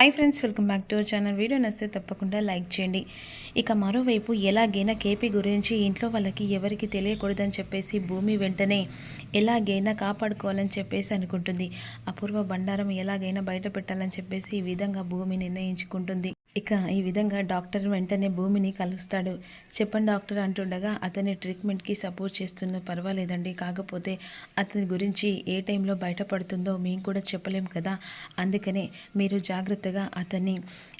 Hi friends welcome back to our channel video నచ్చితే తప్పకుండా like చేయండి. ఇక మరోవైపు ఎలాగైనా కేపీ గురించి ఇంట్లో వాళ్ళకి ఎవరికి తెలియకూడదని చెప్పేసి భూమి వెంటనే ఎలాగైనా కాపాడుకోవాలని చెప్పేసి అనుకుంటుంది. అపూర్వ బండారం ఎలాగైనా బయట పెట్టాలని చెప్పేసి ఈ విధంగా భూమి నిర్ణయించుకుంటుంది. ఇక ఈ విధంగా డాక్టర్ వెంటనే భూమిని కలుస్తాడు. చెప్పండి డాక్టర్ అంటుండగా అతని ట్రీట్మెంట్కి సపోర్ట్ చేస్తున్న పర్వాలేదండి. కాకపోతే అతని గురించి ఏ టైంలో బయటపడుతుందో మేము కూడా చెప్పలేం కదా. అందుకనే మీరు జాగ్రత్తగా అతన్ని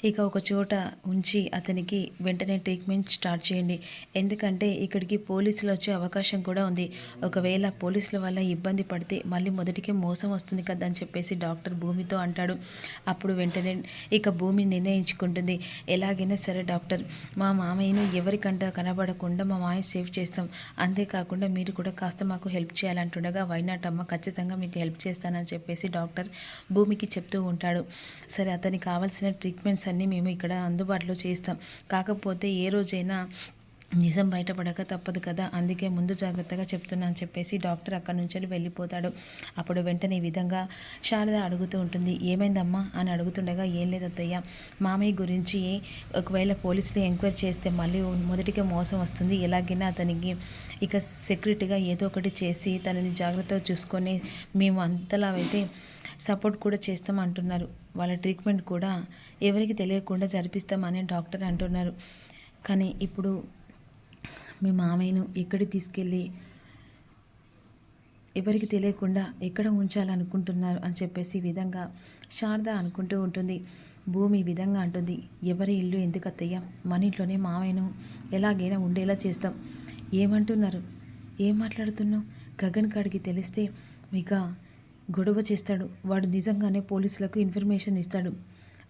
ఇక ఒక చోట ఉంచి అతనికి వెంటనే ట్రీట్మెంట్ స్టార్ట్ చేయండి. ఎందుకంటే ఇక్కడికి పోలీసులు వచ్చే అవకాశం కూడా ఉంది. ఒకవేళ పోలీసుల వల్ల ఇబ్బంది పడితే మళ్ళీ మొదటికే మోసం వస్తుంది కదా అని చెప్పేసి డాక్టర్ భూమితో అంటాడు. అప్పుడు వెంటనే ఇక భూమి నిర్ణయించుకుంటుంది. ఎలాగైనా సరే డాక్టర్ మా మామయ్యను ఎవరికంట కనబడకుండా మా మామయ్య సేవ్ చేస్తాం. అంతేకాకుండా మీరు కూడా కాస్త మాకు హెల్ప్ చేయాలంటుండగా వైనాట్ అమ్మ ఖచ్చితంగా మీకు హెల్ప్ చేస్తానని చెప్పేసి డాక్టర్ భూమికి చెప్తూ ఉంటాడు. సరే అతనికి కావాల్సిన ట్రీట్మెంట్స్ అన్నీ మేము ఇక్కడ అందుబాటులో చేస్తాం. కాకపోతే ఏ రోజైనా నిజం బయటపడక తప్పదు కదా అందుకే ముందు జాగ్రత్తగా చెప్తున్నా అని చెప్పేసి డాక్టర్ అక్కడి నుంచి వెళ్ళిపోతాడు. అప్పుడు వెంటనే ఈ విధంగా శారద అడుగుతూ ఉంటుంది ఏమైందమ్మా? అని అడుగుతుండగా ఏం లేదత్తయ్య మామయ్య గురించి ఒకవేళ పోలీసులు ఎంక్వైరీ చేస్తే మళ్ళీ మొదటిగా మోసం వస్తుంది. ఎలాగైనా అతనికి ఇక సెక్యూరిటీగా ఏదో ఒకటి చేసి తనని జాగ్రత్తగా చూసుకొని మేము అంతలా అయితే సపోర్ట్ కూడా చేస్తాం అంటున్నారు. వాళ్ళ ట్రీట్మెంట్ కూడా ఎవరికి తెలియకుండా జరిపిస్తామని డాక్టర్ అంటున్నారు. కానీ ఇప్పుడు మీ మామయ్యను ఎక్కడికి తీసుకెళ్ళి ఎవరికి తెలియకుండా ఎక్కడ ఉంచాలనుకుంటున్నారు అని చెప్పేసి ఈ విధంగా శారద అనుకుంటూ ఉంటుంది. భూమి ఈ విధంగా అంటుంది. ఎవరి ఇల్లు ఎందుకు అత్తయ్య మన ఇంట్లోనే మామయ్యను ఎలాగైనా ఉండేలా చేస్తాం. ఏమంటున్నారు? ఏం మాట్లాడుతున్నావు? గగన్ కాడికి తెలిస్తే ఇక గొడవ చేస్తాడు. వాడు నిజంగానే పోలీసులకు ఇన్ఫర్మేషన్ ఇస్తాడు.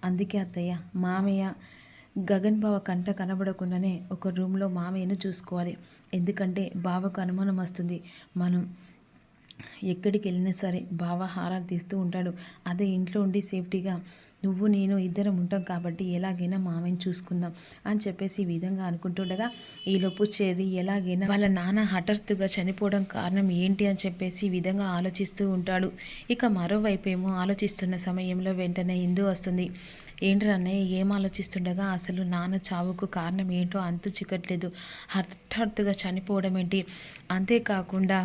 అందుకే అత్తయ్య మామయ్య గగన్ బావ కంట కనబడకుండానే ఒక రూమ్లో మామయ్యను చూసుకోవాలి. ఎందుకంటే బావకు అనుమానం వస్తుంది. మనం ఎక్కడికి వెళ్ళినా సరే బావ హారాలు తీస్తూ ఉంటాడు. అదే ఇంట్లో ఉండి సేఫ్టీగా నువ్వు నేను ఇద్దరం ఉంటాం కాబట్టి ఎలాగైనా మామయ్యని చూసుకుందాం అని చెప్పేసి ఈ విధంగా అనుకుంటుండగా ఈలోపు చేరి ఎలాగైనా వాళ్ళ నాన్న హఠాత్తుగా చనిపోవడం కారణం ఏంటి అని చెప్పేసి ఈ విధంగా ఆలోచిస్తూ ఉంటాడు. ఇక మరోవైపు ఏమో ఆలోచిస్తున్న సమయంలో వెంటనే ఇందు వస్తుంది. ఏంటి అన్నయ్య ఏం ఆలోచిస్తుండగా అసలు నాన్న చావుకు కారణం ఏంటో అంతు చిక్కట్లేదు. హఠాత్తుగా చనిపోవడం ఏంటి అంతేకాకుండా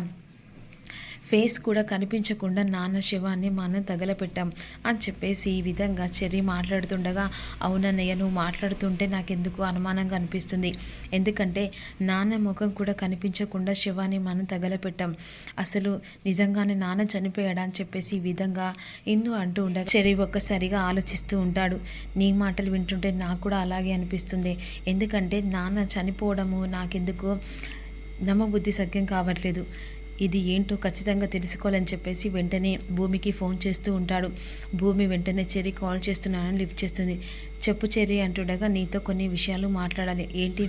ఫేస్ కూడా కనిపించకుండా నాన్న శవాన్ని మనం తగలపెట్టాం అని చెప్పేసి ఈ విధంగా చెర్రి మాట్లాడుతుండగా అవునన్నయ్య నువ్వు మాట్లాడుతుంటే నాకెందుకు అనుమానంగా అనిపిస్తుంది? ఎందుకంటే నాన్న ముఖం కూడా కనిపించకుండా శవాన్ని మనం తగలపెట్టాం. అసలు నిజంగానే నాన్న చనిపోయాడా? అని చెప్పేసి ఈ విధంగా ఇందు అంటూ ఉండగా చెరి ఒక్కసారిగా ఆలోచిస్తూ ఉంటాడు. నీ మాటలు వింటుంటే నాకు కూడా అలాగే అనిపిస్తుంది. ఎందుకంటే నాన్న చనిపోవడము నాకెందుకు నమ్మబుద్ధి సఖ్యం కావట్లేదు. ఇది ఏంటో ఖచ్చితంగా తెలుసుకోవాలని చెప్పేసి వెంటనే భూమికి ఫోన్ చేస్తూ ఉంటాడు. భూమి వెంటనే చెరి కాల్ చేస్తున్నానని లిఫ్ట్ చేస్తుంది. చెప్పు చెరి అంటుండగా నీతో కొన్ని విషయాలు మాట్లాడాలి. ఏంటి?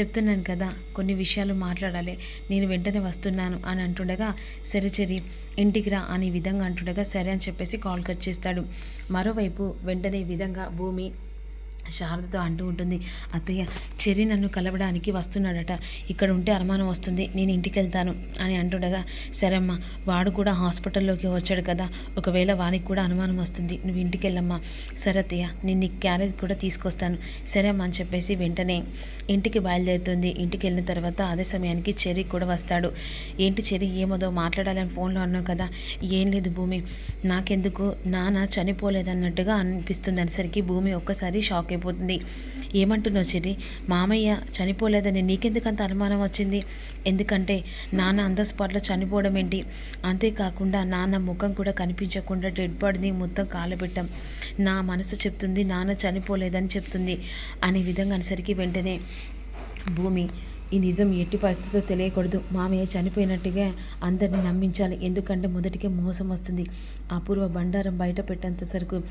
చెప్తున్నాను కదా కొన్ని విషయాలు మాట్లాడాలి. నేను వెంటనే వస్తున్నాను అని అంటుండగా సరే చెరి ఇంటికి రా అనే విధంగా అంటుండగా సరే అని చెప్పేసి కాల్ కట్ చేస్తాడు. మరోవైపు వెంటనే విధంగా భూమి శారదతో అంటూ ఉంటుంది అత్తయ్య చెరి నన్ను కలవడానికి వస్తున్నాడట. ఇక్కడ ఉంటే అనుమానం వస్తుంది. నేను ఇంటికి వెళ్తాను అని అంటుండగా సరేమ్మా వాడు కూడా హాస్పిటల్లోకి వచ్చాడు కదా. ఒకవేళ వానికి కూడా అనుమానం వస్తుంది నువ్వు ఇంటికి వెళ్ళమ్మా సరే అత్తయ్య నేను నీ క్యారేజ్ కూడా తీసుకొస్తాను. సరే అమ్మా అని చెప్పేసి వెంటనే ఇంటికి బయలుదేరుతుంది. ఇంటికి వెళ్ళిన తర్వాత అదే సమయానికి చెరి కూడా వస్తాడు. ఏంటి చెరి ఏమోదో మాట్లాడాలని ఫోన్లో అన్నావు కదా. ఏం లేదు భూమి. నాకెందుకు? నాన్న చనిపోలేదన్నట్టుగా అనిపిస్తుంది అనేసరికి భూమి ఒక్కసారి షాక్ అయిపోతుంది. ఏమంటున్నావు చెర్రి? మామయ్య చనిపోలేదని నీకెందుకు అంత అనుమానం వచ్చింది? ఎందుకంటే నాన్న అంద స్పాట్లో చనిపోవడం ఏంటి? అంతేకాకుండా నాన్న ముఖం కూడా కనిపించకుండా డెడ్ బాడీని మొత్తం కాలబెట్టాం. నా మనసు చెప్తుంది నాన్న చనిపోలేదని చెప్తుంది అనే విధంగా అనేసరికి వెంటనే భూమి ఈ నిజం ఎట్టి పరిస్థితిలో తెలియకూడదు. మామయ్య చనిపోయినట్టుగా అందరిని నమ్మించాలి. ఎందుకంటే మొదటికే మోసం వస్తుంది. అపూర్వ బండారం బయట పెట్టేంత సరుకు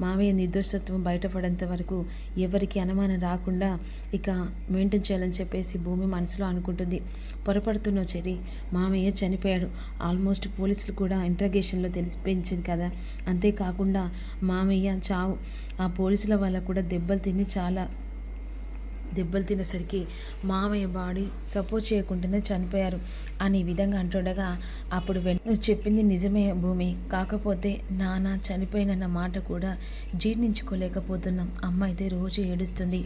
మామయ్య నిర్దోషత్వం బయటపడేంత వరకు ఎవరికి అనుమానం రాకుండా ఇక మెయింటైన్ చేయాలని చెప్పేసి భూమి మనసులో అనుకుంటుంది. పొరపడుతున్నావు చెరి మామయ్య చనిపోయాడు. ఆల్మోస్ట్ పోలీసులు కూడా ఇంట్రగేషన్లో తెలిసిపోయించింది కదా. అంతేకాకుండా మామయ్య చావు. ఆ పోలీసుల వల్ల కూడా దెబ్బలు తిని చాలా దెబ్బలు తినేసరికి మామయ్య బాడీ సపోర్ట్ చేయకుండానే చనిపోయారు అనే విధంగా అంటుండగా అప్పుడు నువ్వు చెప్పింది నిజమే భూమి. కాకపోతే నాన్న చనిపోయినన్న మాట కూడా జీర్ణించుకోలేకపోతున్నాం. అమ్మ అయితే రోజు ఏడుస్తుంది.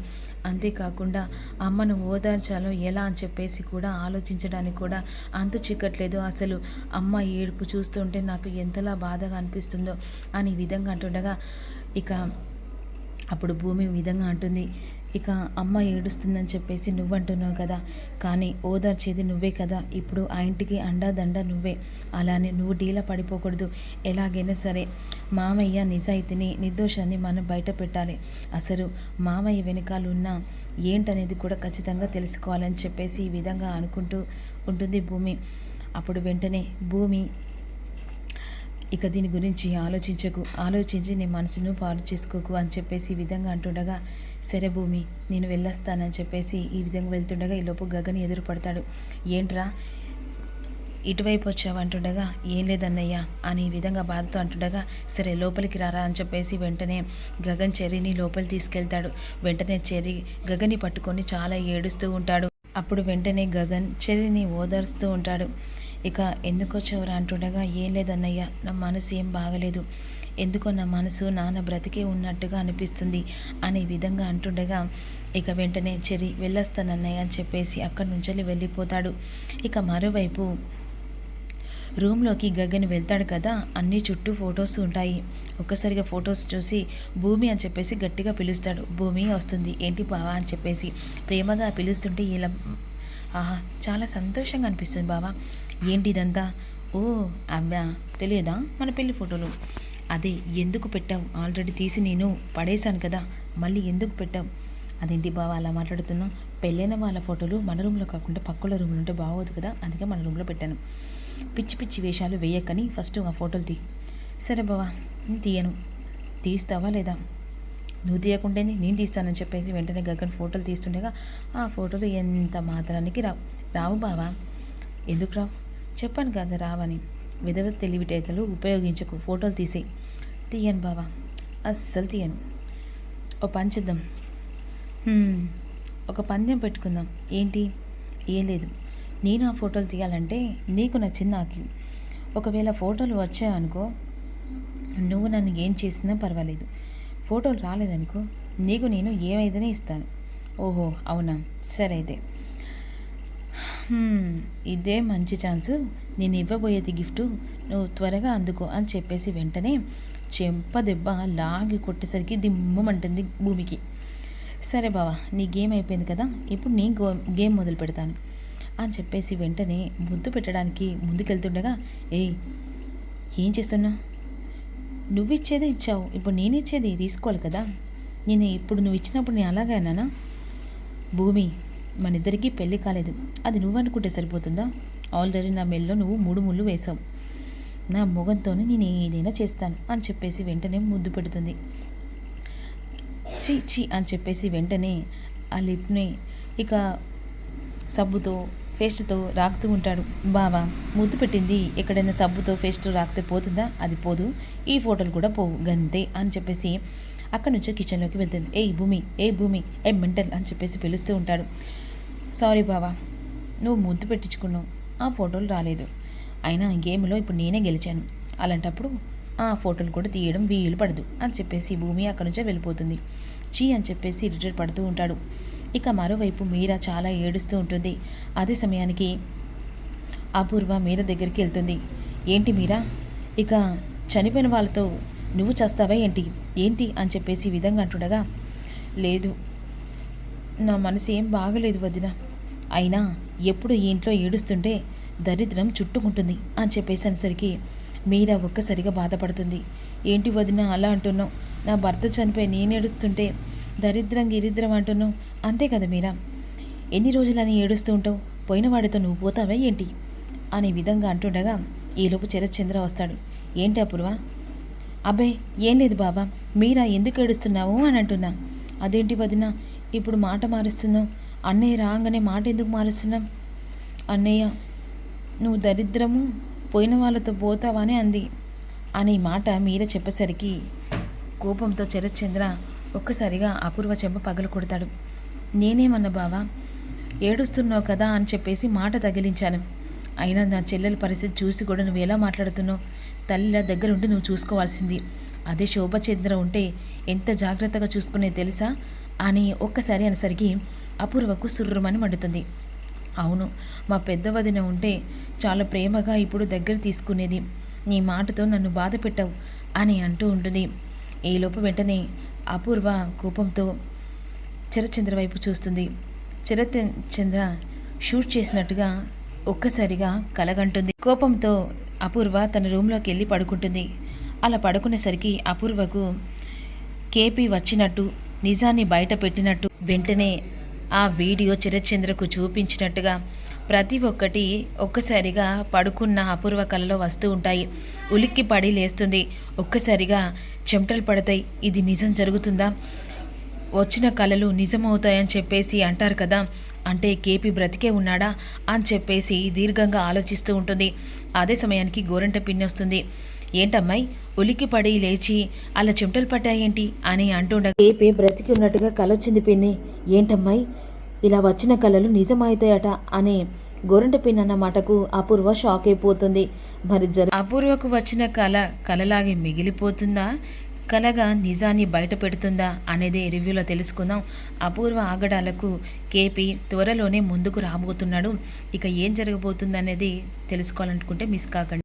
అంతేకాకుండా అమ్మను ఓదార్చాలో ఎలా అని చెప్పేసి కూడా ఆలోచించడానికి కూడా అంత చిక్కట్లేదు అసలు. అమ్మ ఏడుపు చూస్తుంటే నాకు ఎంతలా బాధగా అనిపిస్తుందో అని విధంగా అంటుండగా ఇక అప్పుడు భూమి విధంగా అంటుంది. ఇక అమ్మ ఏడుస్తుందని చెప్పేసి నువ్వంటున్నావు కదా. కానీ ఓదార్చేది నువ్వే కదా. ఇప్పుడు ఆ ఇంటికి అండాదండ నువ్వే. అలానే నువ్వు డీలా పడిపోకూడదు. ఎలాగైనా సరే మామయ్య నిజాయితీని నిర్దోషాన్ని మనం బయట పెట్టాలి. అసలు మామయ్య వెనకాల ఉన్న ఏంటనేది కూడా ఖచ్చితంగా తెలుసుకోవాలని చెప్పేసి ఈ విధంగా అనుకుంటూ ఉంటుంది భూమి. అప్పుడు వెంటనే భూమి ఇక దీని గురించి ఆలోచించకు ఆలోచించి నీ మనసును పాలు చేసుకోకు అని చెప్పేసి ఈ విధంగా అంటుండగా సరే భూమి నేను వెళ్ళొస్తానని చెప్పేసి ఈ విధంగా వెళ్తుండగా ఈలోపు గగన్ ఎదురు పడతాడు. ఏంట్రా? ఇటువైపు వచ్చావు అంటుండగా ఏం లేదన్నయ్య అని ఈ విధంగా బాధతో అంటుండగా సరే లోపలికి రారా అని చెప్పేసి వెంటనే గగన్ చెర్రీని లోపలి తీసుకెళ్తాడు. వెంటనే చెర్రీ గగన్ని పట్టుకొని చాలా ఏడుస్తూ ఉంటాడు. అప్పుడు వెంటనే గగన్ చెర్రీని ఓదార్స్తూ ఉంటాడు. ఇక ఎందుకు వచ్చావురా అంటుండగా ఏం లేదన్నయ్య నా మనసు ఏం బాగలేదు. ఎందుకో నా మనసు నాన్న బ్రతికే ఉన్నట్టుగా అనిపిస్తుంది అనే విధంగా అంటుండగా ఇక వెంటనే చెరి వెళ్ళొస్తానన్నయ్య అని చెప్పేసి అక్కడి నుంచి వెళ్ళిపోతాడు. ఇక మరోవైపు రూమ్లోకి గగన్ వెళ్తాడు కదా అన్ని చుట్టూ ఫొటోస్ ఉంటాయి. ఒక్కసారిగా ఫొటోస్ చూసి భూమి అని చెప్పేసి గట్టిగా పిలుస్తాడు. భూమి వస్తుంది. ఏంటి బావా అని చెప్పేసి ప్రేమగా పిలుస్తుంటే ఇలా ఆహా చాలా సంతోషంగా అనిపిస్తుంది బావా. ఏంటి ఇదంతా ఓ అబ్బా తెలియదా? మన పెళ్ళి ఫోటోలు. అదే ఎందుకు పెట్టావు? ఆల్రెడీ తీసి నేను పడేశాను కదా. మళ్ళీ ఎందుకు పెట్టావు? అదేంటి బావా అలా మాట్లాడుతున్నావు పెళ్ళైన వాళ్ళ ఫోటోలు మన రూమ్లో కాకుండా పక్కల రూమ్లో ఉంటే బాగోదు కదా? అందుకే మన రూమ్లో పెట్టాను. పిచ్చి పిచ్చి వేషాలు వేయకని ఫస్ట్ ఆ ఫోటోలు తీ. సరే బావా తీయను. తీస్తావా లేదా? నువ్వు తీయకుండానే నేను తీస్తానని చెప్పేసి వెంటనే గగన్ ఫోటోలు తీస్తుండగా ఆ ఫోటోలు ఎంత మాత్రానికి రావు. రావు బావా. ఎందుకు రావు? చెప్పాను కదా రావని. విధవ తెలివితేటలు ఉపయోగించకు. ఫోటోలు తీసేయి తీయను బావా. అస్సలు తీయను. ఓ పంచిద్దాం ఒక పందెం పెట్టుకుందాం. ఏంటి? ఏం లేదు. నేను ఆ ఫోటోలు తీయాలంటే నీకు నచ్చింది నాకు. ఒకవేళ ఫోటోలు వచ్చాయనుకో నువ్వు నన్ను ఏం చేసినా పర్వాలేదు. ఫోటోలు రాలేదనుకో నీకు నేను ఏమైతేనే ఇస్తాను. ఓహో అవునా? సరే అయితే. ఇదే మంచి ఛాన్స్. నేను ఇవ్వబోయేది గిఫ్ట్ నువ్వు త్వరగా అందుకో అని చెప్పేసి వెంటనే చెంప దెబ్బ లాగి కొట్టేసరికి దిమ్మమంటుంది భూమికి. సరే బావా నీ గేమ్ అయిపోయింది కదా ఇప్పుడు నీ గో గేమ్ మొదలు పెడతాను అని చెప్పేసి వెంటనే ముద్దు పెట్టడానికి ముందుకెళ్తుండగా ఏయ్ ఏం చేస్తున్నా నువ్వు ఇచ్చేదే ఇచ్చావు ఇప్పుడు నేను ఇచ్చేది తీసుకోవాలి కదా. నేను ఇప్పుడు నువ్వు ఇచ్చినప్పుడు నేను అలాగే అన్నానా? భూమి మన ఇద్దరికీ పెళ్ళి కాలేదు. అది నువ్వు అనుకుంటే సరిపోతుందా? ఆల్రెడీ నా మెల్లో నువ్వు మూడు ముళ్ళు వేసావు నా మొగంతోనే నేను ఏదైనా చేస్తాను అని చెప్పేసి వెంటనే ముద్దు పెడుతుంది. చీ చీ అని చెప్పేసి వెంటనే ఆ లిప్ని ఇక సబ్బుతో ఫేస్ట్తో రాకుతూ ఉంటాడు. బావా ముద్దు పెట్టింది. ఎక్కడైనా సబ్బుతో ఫేస్ట్ రాకితే పోతుందా? అది పోదు. ఈ ఫోటోలు కూడా పోవు. గంతే అని చెప్పేసి అక్కడి నుంచి కిచెన్లోకి వెళ్తుంది. ఏ భూమి ఏ భూమి ఏ మెంటల్ అని చెప్పేసి పిలుస్తూ ఉంటాడు. సారీ బావా నువ్వు ముద్దు పెట్టించుకున్నావు. ఆ ఫోటోలు రాలేదు. అయినా గేమ్లో ఇప్పుడు నేనే గెలిచాను. అలాంటప్పుడు ఆ ఫోటోలు కూడా తీయడం వీలు పడదు అని చెప్పేసి భూమి అక్కడి నుంచే వెళ్ళిపోతుంది. చీ అని చెప్పేసి రిటైర్ పడుతూ ఉంటాడు. ఇక మరోవైపు మీరా చాలా ఏడుస్తూ ఉంటుంది. అదే సమయానికి అపూర్వ మీర దగ్గరికి వెళ్తుంది. ఏంటి మీరా? ఇక చనిపోయిన వాళ్ళతో నువ్వు చేస్తావా ఏంటి? ఏంటి? అని చెప్పేసి విధంగా అంటుండగా లేదు నా మనసు ఏం బాగలేదు వదిన. అయినా ఎప్పుడు ఈ ఇంట్లో ఏడుస్తుంటే దరిద్రం చుట్టుకుంటుంది అని చెప్పేసి అనేసరికి మీరా ఒక్కసారిగా బాధపడుతుంది. ఏంటి వదిన అలా అంటున్నావు? నా భర్త చనిపోయి నేను ఏడుస్తుంటే దరిద్రం గిరిద్రం అంటున్నావు? అంతే కదా మీరా. ఎన్ని రోజులని ఏడుస్తూ ఉంటావు? పోయిన వాడితో నువ్వు పోతావా ఏంటి? అనే విధంగా అంటుండగా ఈలోపు చరచంద్ర వస్తాడు. ఏంటి అపూర్వ? అబ్బే ఏం లేదు బాబా. మీరా ఎందుకు ఏడుస్తున్నావు అని అంటున్నా. అదేంటి వదిన? ఇప్పుడు మాట మారుస్తున్నావు. అన్నయ్య రాగానే మాట ఎందుకు మారుస్తున్నాం అన్నయ్య నువ్వు దరిద్రము పోయిన వాళ్ళతో పోతావని అంది. అనే మాట మీర చెప్పేసరికి కోపంతో చరచంద్ర ఒక్కసారిగా అపూర్వ చెంప పగలు కొడతాడు. నేనేమన్నా బావా? ఏడుస్తున్నావు కదా అని చెప్పేసి మాట తగిలించాను. అయినా నా చెల్లెల పరిస్థితి చూసి కూడా నువ్వు ఎలా మాట్లాడుతున్నావు? తల్లిలా దగ్గరుండి నువ్వు చూసుకోవాల్సింది. అదే శోభచంద్ర ఉంటే ఎంత జాగ్రత్తగా చూసుకునేది తెలుసా? అని ఒక్కసారి అనేసరికి అపూర్వకు సుర్రమని మండుతుంది. అవును మా పెద్ద వదిన ఉంటే చాలా ప్రేమగా ఇప్పుడు దగ్గర తీసుకునేది. నీ మాటతో నన్ను బాధ పెట్టావు అని అంటూ ఉంటుంది. ఈలోపు వెంటనే అపూర్వ కోపంతో చిరచంద్ర వైపు చూస్తుంది. చిరచంద్ర షూట్ చేసినట్టుగా ఒక్కసారిగా కలగంటుంది. కోపంతో అపూర్వ తన రూమ్లోకి వెళ్ళి పడుకుంటుంది. అలా పడుకునేసరికి అపూర్వకు కేపీ వచ్చినట్టు నిజాన్ని బయట పెట్టినట్టు వెంటనే ఆ వీడియో చిరచంద్రకు చూపించినట్టుగా ప్రతి ఒక్కటి ఒక్కసారిగా పడుకున్న అపూర్వ కళలో వస్తూ ఉంటాయి. ఉలిక్కి పడి లేస్తుంది. ఒక్కసారిగా చెమటలు పడతాయి. ఇది నిజం జరుగుతుందా? వచ్చిన కళలు నిజమవుతాయని చెప్పేసి అంటారు కదా. అంటే కేపీ బ్రతికే ఉన్నాడా? అని చెప్పేసి దీర్ఘంగా ఆలోచిస్తూ ఉంటుంది. అదే సమయానికి గోరంట పిన్ని వస్తుంది. ఏంటమ్మాయి ఉలికి పడి లేచి అలా చెమటలు పట్టాయేంటి అని అంటుండగా కేపీ బ్రతికి ఉన్నట్టుగా కలొచ్చింది పిన్ని. ఏంటమ్మాయి ఇలా వచ్చిన కళలు నిజమవుతాయట అని గోరంట పిన్ అన్న మాటకు అపూర్వ షాక్ అయిపోతుంది. మరి జర అపూర్వకు వచ్చిన కళ కలలాగే మిగిలిపోతుందా? కలగా నిజాన్ని బయట పెడుతుందా? అనేది రివ్యూలో తెలుసుకుందాం. అపూర్వ ఆగడాలకు కేపీ త్వరలోనే ముందుకు రాబోతున్నాడు. ఇక ఏం జరగబోతుంది అనేది తెలుసుకోవాలనుకుంటే మిస్ కాకండి.